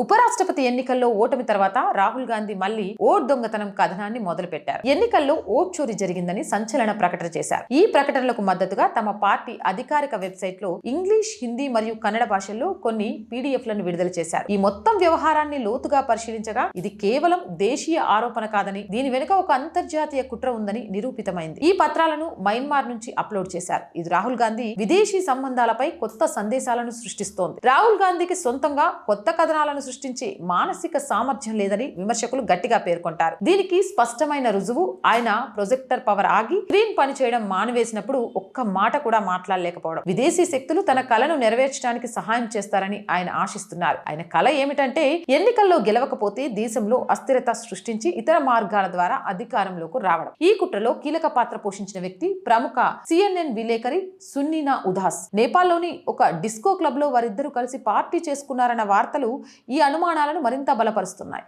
ఉపరాష్ట్రపతి ఎన్నికల్లో ఓటమి తర్వాత రాహుల్ గాంధీ మళ్ళీ ఓట్ దొంగతనం కథనాన్ని మొదలుపెట్టారు. ఎన్నికల్లో ఓట్ చోరీ జరిగిందని సంచలన ప్రకటన చేశారు. ఈ ప్రకటనలకు మద్దతుగా తమ పార్టీ అధికారిక వెబ్సైట్లో ఇంగ్లీష్ హిందీ మరియు కన్నడ భాషల్లో కొన్ని పీడిఎఫ్లను విడుదల చేశారు. ఈ మొత్తం వ్యవహారాన్ని లోతుగా పరిశీలించగా ఇది కేవలం దేశీయ ఆరోపణ కాదని దీని వెనుక ఒక అంతర్జాతీయ కుట్ర ఉందని నిరూపితమైంది. ఈ పత్రాలను మయన్మార్ నుంచి అప్లోడ్ చేశారు. ఇది రాహుల్ గాంధీ విదేశీ సంబంధాలపై కొత్త సందేశాలను సృష్టిస్తోంది. రాహుల్ గాంధీకి సొంతంగా కొత్త కథనాలను సృష్టించే మానసిక సామర్థ్యం లేదని విమర్శకులు గట్టిగా పేర్కొంటారు. దీనికి స్పష్టమైన రుజువు ఆయన ప్రొజెక్టర్ పవర్ ఆగి స్క్రీన్ పనిచేయడం మానివేసినప్పుడు ఒక్క మాట కూడా మాట్లాడలేకపోవడం. విదేశీ శక్తులు తన కళను నెరవేర్చడానికి సహాయం చేస్తారని ఆయన ఆశిస్తున్నారు. ఆయన కళ ఏమిటంటే ఎన్నికల్లో గెలవకపోతే దేశంలో అస్థిరత సృష్టించి ఇతర మార్గాల ద్వారా అధికారంలోకి రావడం. ఈ కుట్రలో కీలక పాత్ర పోషించిన వ్యక్తి ప్రముఖ సిఎన్ఎన్ విలేకరి సున్నీనా ఉదాస్. నేపాల్లోని ఒక డిస్కో క్లబ్లో వారిద్దరూ కలిసి పార్టీ చేసుకున్నారన్న వార్తలు ఈ అనుమానాలను మరింత బలపరుస్తున్నాయి.